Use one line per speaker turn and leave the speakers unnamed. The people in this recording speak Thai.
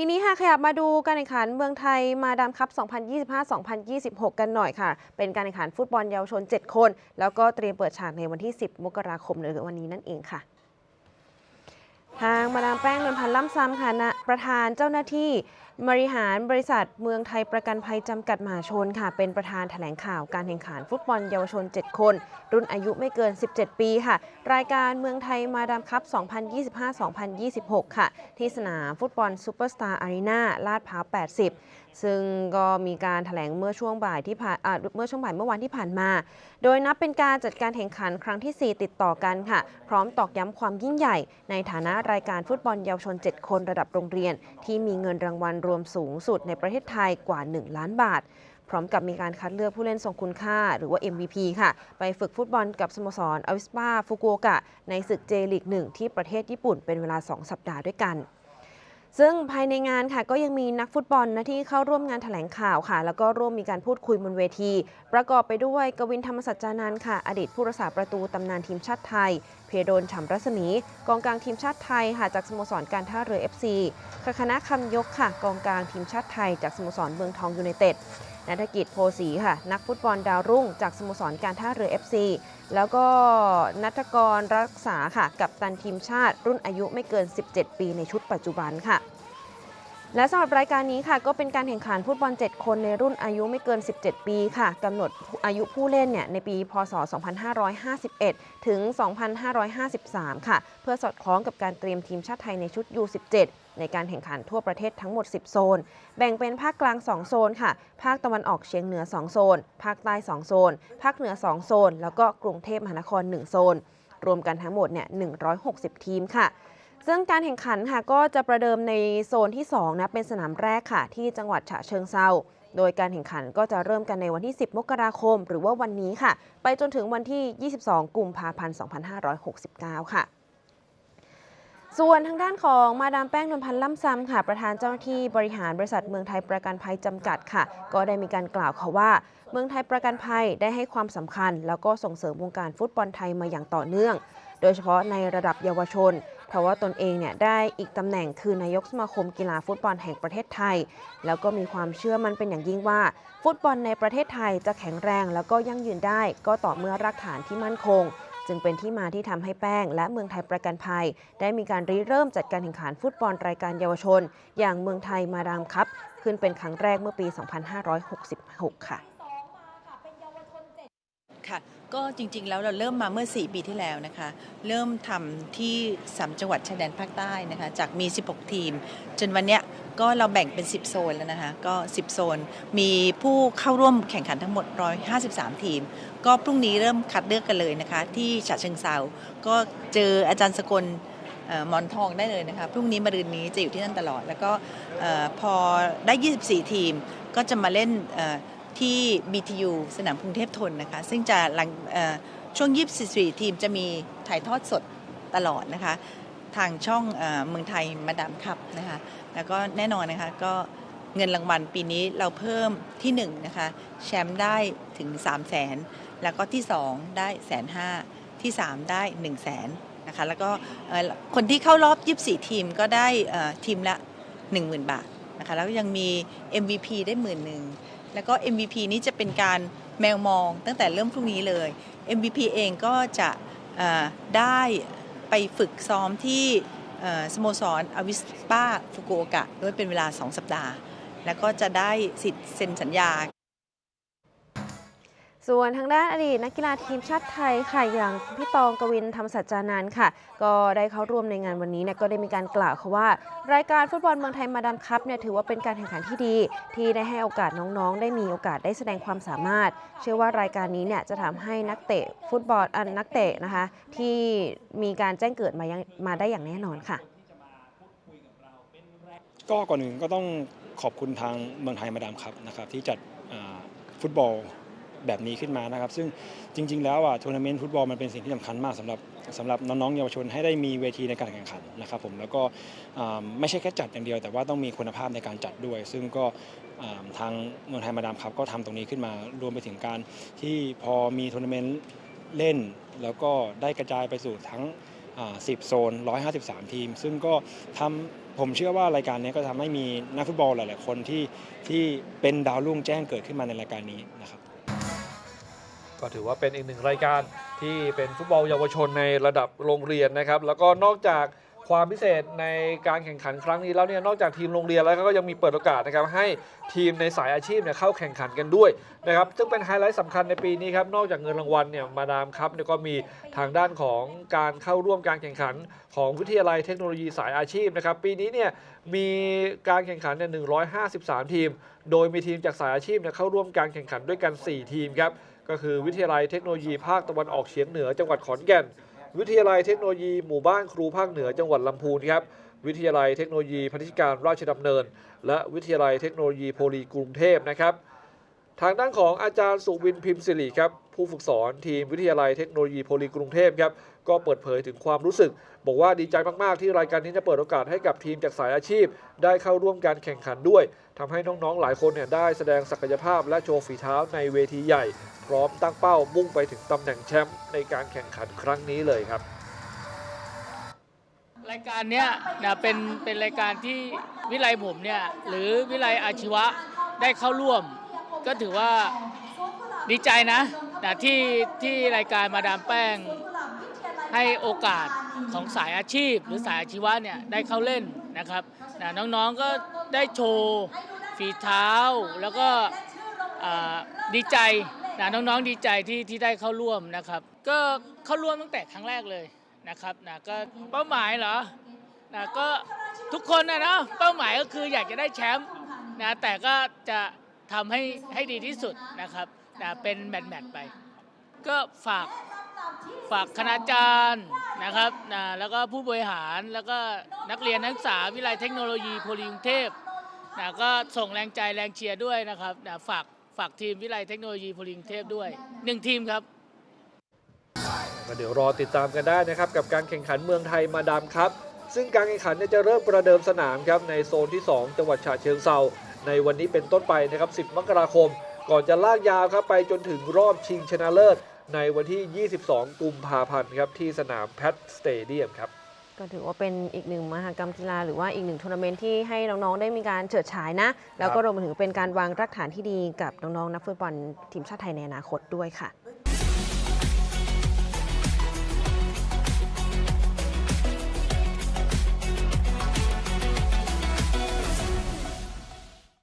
ทีนี้หากขยับมาดูการแข่งขันเมืองไทยมาดามคัพ 2025-2026 กันหน่อยค่ะ เป็นการแข่งขันฟุตบอลเยาวชน 7 คน แล้วก็เตรียมเปิดฉากในวันที่ 10 มกราคมหรือวันนี้นั่นเองค่ะ ทางมาดามแป้งนวลพันธ์ล่ำซ้ำค่ะนะประธานเจ้าหน้าที่บริหารบริษัทเมืองไทยประกันภัยจำกัดมหาชนค่ะ เป็นประธานแถลงข่าวการแข่งขันฟุตบอลเยาวชน 7 คน รุ่นอายุไม่เกิน 17 ปีค่ะ รายการเมืองไทยมาดามคัพ 2025-2026 ค่ะ ที่สนามฟุตบอลซูเปอร์สตาร์อารีนาลาดพร้าว 80 ซึ่งก็มีการแถลงเมื่อช่วงบ่ายที่ผ่านเมื่อช่วงบ่ายเมื่อวานที่ผ่านมา โดยนับเป็นการจัดการแข่งขันครั้งที่ 4 ติดต่อกันค่ะ พร้อมตอกย้ำความยิ่งใหญ่ในฐานะรายการฟุตบอลเยาวชน 7 คนระดับโรงเรียน ที่มีเงินรางวัลรวมสูงสุดในประเทศไทยกว่า 1 ล้านบาท พร้อมกับมีการคัดเลือกผู้เล่นทรงคุณค่า หรือว่า MVP ค่ะ ไปฝึกฟุตบอลกับสโมสรอวิสปาฟุกุโอกะ ในศึกเจลีกหนึ่งที่ประเทศญี่ปุ่นเป็นเวลา 2 สัปดาห์ด้วยกัน ซึ่งภายในงานค่ะก็ยังมีนักฟุตบอลนะที่เข้าร่วมงานแถลงข่าวค่ะ แล้วก็ร่วมมีการพูดคุยบนเวที ประกอบไปด้วยกวินธรรมสัจจานันท์ค่ะ อดีตผู้รักษาประตูตำนานทีมชาติไทย เพโดนฉ่ำรัศมี กองกลางทีมชาติไทยค่ะจากสโมสรการท่าเรือ FC คคณะคำยกค่ะ กองกลางทีมชาติไทย จากสโมสรเมืองทองยูไนเต็ด นัฐกิจโพสีค่ะ นักฟุตบอลดาวรุ่ง จากสโมสรการท่าเรือ FC แล้วก็นัทกรรักษาค่ะ กับตันทีมชาติรุ่นอายุไม่เกิน 17 ปีในชุดปัจจุบันค่ะ และสำหรับรายการนี้ค่ะก็เป็นการแข่งขันฟุตบอล 7 คนในรุ่นอายุไม่เกิน 17 ปีค่ะกำหนดอายุผู้เล่นเนี่ยในปี พศ 2551 ถึง 2553 ค่ะ เพื่อสอดคล้องกับการเตรียมทีมชาติไทยในชุด U17 ในการแข่งขันทั่วประเทศทั้งหมด 10 โซน แบ่งเป็นภาคกลาง 2 โซนค่ะ ภาคตะวันออกเฉียงเหนือ 2 โซน ภาคใต้ 2 โซน ภาคเหนือ 2 โซน แล้วก็กรุงเทพมหานคร 1 โซน รวมกันทั้งหมดเนี่ย 160 ทีมค่ะ ซึ่งการแข่งขันค่ะก็จะประเดิมในโซนที่2นะเป็นสนามแรกค่ะ ที่จังหวัดฉะเชิงเซาโดยการแข่งขันก็จะเริ่มกันในวันที่ 10 มกราคม หรือว่าวันนี้ค่ะ ไปจนถึงวันที่ 22 กุมภาพันธ์ 2569 ค่ะส่วนทางด้านของมาดามแป้งนวลพันธ์ล่ำซ้ำค่ะ ประธานเจ้าหน้าที่บริหารบริษัทเมืองไทยประกันภัยจำกัดค่ะ ก็ได้มีการกล่าวค่ะว่า เมืองไทยประกันภัยได้ให้ความสำคัญ แล้วก็ส่งเสริมวงการฟุตบอลไทยมาอย่างต่อเนื่อง โดยเฉพาะในระดับเยาวชน เพราะว่าตนเองเนี่ยได้อีกตำแหน่งคือนายกสมาคมกีฬาฟุตบอลแห่งประเทศไทย แล้วก็มีความเชื่อมันเป็นอย่างยิ่งว่า ฟุตบอลในประเทศไทยจะแข็งแรงแล้วก็ยั่งยืนได้ ก็ต่อเมื่อรากฐานที่มั่นคง จึงเป็นที่มาที่ทำให้แป้ง และเมืองไทยประกันภัย ได้มีการริเริ่มจัดการแข่งขันฟุตบอลรายการเยาวชน อย่างเมืองไทยมาดามคัพขึ้นเป็นครั้งแรกเมื่อปี 2566 ค่ะ
ค่ะ ก็จริงๆ แล้วเราเริ่มมาเมื่อ 4 ปีที่แล้วนะคะ เริ่มทำที่ 3 จังหวัดชายแดนภาคใต้นะคะ จากมี 16 ทีม จนวันเนี้ยก็เราแบ่งเป็น 10 โซนแล้วนะคะ ก็ 10 โซน มีผู้เข้าร่วมแข่งขันทั้งหมด 153 ทีม ก็พรุ่งนี้เริ่มคัดเลือกกันเลยนะคะ ที่ฉะเชิงเซาก็เจออาจารย์สกลเอ่อหมอนทองได้เลยนะคะ พรุ่งนี้มารืนนี้จะอยู่ที่นั่นตลอด แล้วก็เอ่อพอได้ 24 ทีม ก็จะมาเล่นเอ่อ ที่ BTU สนามกรุงเทพทนนะคะ ซึ่งจะหลังช่วง 24 ทีมจะมีถ่ายทอดสดตลอดนะคะ ทางช่องเมืองไทยมาดามคัพนะคะ แล้วก็แน่นอนนะคะก็เงินรางวัลปีนี้เราเพิ่มที่ 1 นะคะ แชมป์ได้ถึง 3 0 0แสนแล้วก็ที่ 2 ได้แสนห้าที่ 3 ได้1 0 0 0 0แสนนะคะแล้วก็คนที่เข้ารอบ 24 ทีมก็ได้ทีมละ 10,000 บาทนะคะแล้วก็ยังมี MVP ได้หมื่นหนึ่ง แล้วก็ MVP นี้จะเป็นการแมวมองตั้งแต่เริ่มพรุ่งนี้เลย MVP เองก็จะได้ไปฝึกซ้อมที่สโมสรอวิสปาฟุกุโอกะด้วยเป็นเวลา 2 สัปดาห์ แล้วก็จะได้สิทธิ์เซ็นสัญญา
ส่วนทางด้านอดีตนักกีฬาทีมชาติไทยค่ะอย่างพี่ตองกวินธรรมสัจจานันท์ค่ะ ก็ได้เข้าร่วมในงานวันนี้เนี่ยก็ได้มีการกล่าวค่ะว่า รายการฟุตบอลเมืองไทยมาดามคัพเนี่ยถือว่าเป็นการแข่งขันที่ดี ที่ได้ให้โอกาสน้องๆ ได้มีโอกาสได้แสดงความสามารถ เชื่อว่ารายการนี้เนี่ยจะทำให้นักเตะฟุตบอลอันนักเตะนะคะ ที่มีการแจ้งเกิดมายังมาได้อย่างแน่นอนค่ะ
ก็ก่อนอื่นก็ต้องขอบคุณทางเมืองไทยมาดามครับนะครับที่จัดฟุตบอล แบบนี้ขึ้นมานะครับ ซึ่งจริง ๆ แล้วอะทัวร์นาเมนต์ฟุตบอลมันเป็นสิ่งที่สำคัญมากสำหรับสำหรับน้องๆเยาวชนให้ได้มีเวทีในการแข่งขันนะครับผมแล้วก็ไม่ใช่แค่จัดอย่างเดียว แต่ว่าต้องมีคุณภาพในการจัดด้วย ซึ่งก็ทางเมืองไทยมาดามครับก็ทำตรงนี้ขึ้นมารวมไปถึงการที่พอมีทัวร์นาเมนต์เล่น แล้วก็ได้กระจายไปสู่ทั้งอ่า10 โซน 153 ทีม ซึ่งก็ทำผมเชื่อว่ารายการนี้ก็ทำให้มีนักฟุตบอลหลาย ๆ คนที่ที่เป็นดาวรุ่งแจ้งเกิดขึ้นมาในรายการนี้นะครับ
ก็ถือว่าเป็นอีกหนึ่งรายการที่เป็นฟุตบอลเยาวชนในระดับโรงเรียนนะครับ แล้วก็นอกจากความพิเศษในการแข่งขันครั้งนี้แล้วเนี่ยนอกจากทีมโรงเรียนแล้วก็ยังมีเปิดโอกาสนะครับให้ทีมในสายอาชีพเนี่ยเข้าแข่งขันกันด้วยนะครับซึ่งเป็นไฮไลท์สำคัญในปีนี้ครับนอกจากเงินรางวัลเนี่ยมาดามครับเนี่ยก็มีทางด้านของการเข้าร่วมการแข่งขันของวิทยาลัยเทคโนโลยีสายอาชีพนะครับปีนี้เนี่ยมีการแข่งขันเนี่ย153 ทีม โดยมีทีมจากสายอาชีพเนี่ยเข้าร่วมการแข่งขันด้วยกัน 4 ทีมครับ ก็คือวิทยาลัยเทคโนโลยีภาคตะวันออกเฉียงเหนือจังหวัดขอนแก่น วิทยาลัยเทคโนโลยีหมู่บ้านครูภาคเหนือจังหวัดลำพูนครับวิทยาลัยเทคโนโลยีพนิชการราชดำเนิน และวิทยาลัยเทคโนโลยีโพลีกรุงเทพนะครับ ทางด้านของอาจารย์สุวินพิมพ์สิริครับผู้ฝึกสอนทีมวิทยาลัยเทคโนโลยีโพลีกรุงเทพครับก็เปิดเผยถึงความรู้สึก บอกว่าดีใจมาก ๆ ที่รายการนี้จะเปิดโอกาสให้กับทีมจากสายอาชีพ ได้เข้าร่วมการแข่งขันด้วยทำให้น้อง ๆ หลายคนเนี่ยได้แสดงศักยภาพและโชว์ฝีเท้าในเวทีใหญ่ พร้อมตั้งเป้ามุ่งไปถึงตำแหน่งแชมป์ในการแข่งขันครั้งนี้เลยครับ
รายการเนี้ยนะเป็นเป็นรายการที่วิไลผมเนี่ยหรือวิไลอาชีวะได้เข้าร่วม ก็ถือว่าดีใจนะนะที่ที่รายการมาดามแป้ง ให้โอกาสของสายอาชีพ หรือสายอาชีวะเนี่ยได้เข้าเล่นนะครับนะน้องๆก็ได้โชว์ฝีเท้าแล้วก็ดีใจ นะน้องๆดีใจที่ที่ได้เข้าร่วมนะครับ ก็เข้าร่วมตั้งแต่ครั้งแรกเลยนะครับนะก็เป้าหมายเหรอนะก็ทุกคนนะเนาะเป้าหมายก็คืออยากจะได้แชมป์นะแต่ก็จะทำให้ให้ดีที่สุดนะครับนะเป็นแมตช์แมตช์ไป ก็ฝากฝากคณาจารย์นะครับนะแล้วก็ผู้บริหารแล้วก็นักเรียนนักศึกษาวิทยาลัยเทคโนโลยีโพลีกรุงเทพนะก็ส่งแรงใจแรงเชียร์ด้วยนะครับนะฝาก ฝากทีมวิทยาลัยเทคโนโลยีพลีกรุงเทพด้วยหนึ่งทีมครับ
ก็เดี๋ยวรอติดตามกันได้นะครับ กับการแข่งขันเมืองไทยมาดามครับ ซึ่งการแข่งขันจะเริ่มประเดิมสนามครับในโซนที่ 2 จังหวัดฉะเชิงเซาในวันนี้เป็นต้นไปนะครับ 10 มกราคม ก่อนจะลากยาวครับไปจนถึงรอบชิงชนะเลิศ ในวันที่ 22 กุมภาพันธ์ครับที่สนามแพทสเตเดียมครับ
ก็ถือว่าเป็นอีกหนึ่งมหกรรมกีฬาหรือว่าอีกหนึ่งทัวร์นาเมนต์ที่ให้น้องๆได้มีการเฉิดฉายนะ แล้วก็รวมไปถึงเป็นการวางรากฐานที่ดีกับน้องๆนักฟุตบอลทีมชาติไทยในอนาคตด้วยค่ะ